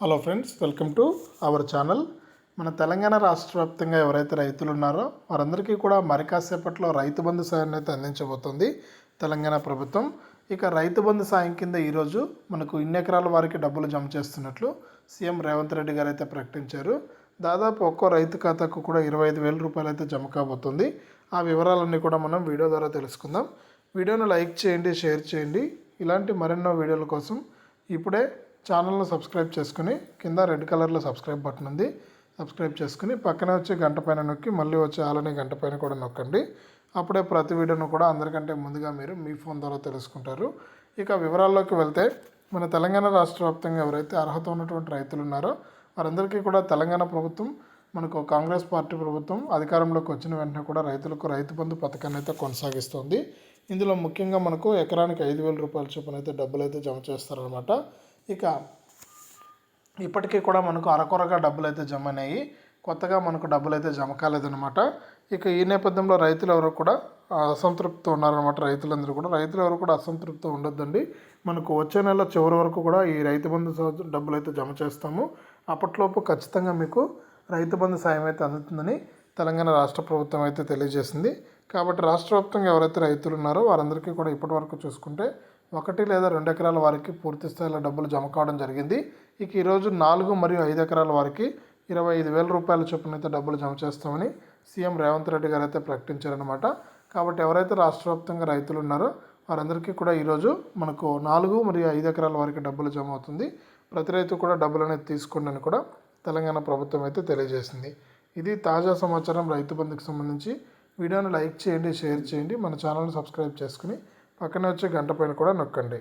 Hello friends welcome to our channel. మన తెలంగాణ రాష్ట్ర వ్యాప్తంగా ఎవరైతే రైతులు ఉన్నారో వారందరికీ కూడా మరి కాసేపట్లో రైతు బంధు సాయాన్ని అయితే అందించబోతోంది తెలంగాణ ప్రభుత్వం. ఇక రైతు బంధు సాయం కింద ఈరోజు మనకు ఇన్ని ఎకరాల వారికి డబ్బులు జమ చేస్తున్నట్లు సీఎం రేవంత్ రెడ్డి గారు అయితే ప్రకటించారు. దాదాపు ఒక్కో రైతు ఖాతాకు కూడా ఇరవై ఐదు వేల రూపాయలు అయితే జమ కాబోతుంది. ఆ వివరాలన్నీ కూడా మనం వీడియో ద్వారా తెలుసుకుందాం. వీడియోను లైక్ చేయండి షేర్ చేయండి. ఇలాంటి మరెన్నో వీడియోల కోసం ఇప్పుడే ఛానల్ను సబ్స్క్రైబ్ చేసుకుని కింద రెడ్ కలర్లో సబ్స్క్రైబ్ బటన్ ఉంది. సబ్స్క్రైబ్ చేసుకుని పక్కనే వచ్చే గంట పైన నొక్కి మళ్ళీ వచ్చే ఆలనే గంట పైన కూడా నొక్కండి. అప్పుడే ప్రతి వీడియోను కూడా అందరికంటే ముందుగా మీరు మీ ఫోన్ ద్వారా తెలుసుకుంటారు. ఇక వివరాల్లోకి వెళ్తే మన తెలంగాణ రాష్ట్ర వ్యాప్తంగా ఎవరైతే అర్హత ఉన్నటువంటి రైతులు ఉన్నారో వారందరికీ కూడా తెలంగాణ ప్రభుత్వం మనకు కాంగ్రెస్ పార్టీ ప్రభుత్వం అధికారంలోకి వచ్చిన వెంటనే కూడా రైతులకు రైతు బంధు పథకాన్ని అయితే కొనసాగిస్తుంది. ఇందులో ముఖ్యంగా మనకు ఎకరానికి ఐదు వేల రూపాయల చొప్పున అయితే డబ్బులు అయితే జమ చేస్తారనమాట ఇక ఇప్పటికీ కూడా మనకు అరకొరగా డబ్బులు అయితే జమ అయినాయి కొత్తగా మనకు డబ్బులు అయితే జమ కాలేదన్నమాట ఇక ఈ నేపథ్యంలో రైతులు ఎవరు కూడా అసంతృప్తి ఉన్నారనమాట రైతులందరూ కూడా రైతులు ఎవరు కూడా అసంతృప్తి ఉండొద్దండి. మనకు వచ్చే నెల చివరి వరకు కూడా ఈ రైతు బంధు సహ- డబ్బులు అయితే జమ చేస్తాము. అప్పట్లోపు ఖచ్చితంగా మీకు రైతు బంధు సాయం అయితే అందుతుందని తెలంగాణ రాష్ట్ర ప్రభుత్వం అయితే తెలియజేసింది. కాబట్టి రాష్ట్ర వ్యాప్తంగా ఎవరైతే రైతులు ఉన్నారో వారందరికీ కూడా ఇప్పటి వరకు చూసుకుంటే ఒకటి లేదా రెండు ఎకరాల వారికి పూర్తి స్థాయిలో డబ్బులు జమ కావడం జరిగింది. ఇక ఈరోజు నాలుగు మరియు ఐదు ఎకరాల వారికి ఇరవై ఐదు వేల రూపాయల చొప్పున అయితే డబ్బులు జమ చేస్తామని సీఎం రేవంత్ రెడ్డి గారు అయితే ప్రకటించారనమాట కాబట్టి ఎవరైతే రాష్ట్ర వ్యాప్తంగా రైతులు ఉన్నారో వారందరికీ కూడా ఈరోజు మనకు నాలుగు మరియు ఐదు ఎకరాల వారికి డబ్బులు జమ అవుతుంది. ప్రతి రైతు కూడా డబ్బులు అనేది తీసుకోండి అని కూడా తెలంగాణ ప్రభుత్వం అయితే తెలియజేసింది. ఇది తాజా సమాచారం రైతు బంధుకు సంబంధించి. వీడియోని లైక్ చేయండి షేర్ చేయండి. మన ఛానల్ని సబ్స్క్రైబ్ చేసుకుని పక్కన వచ్చే గంట పైన కూడా నొక్కండి.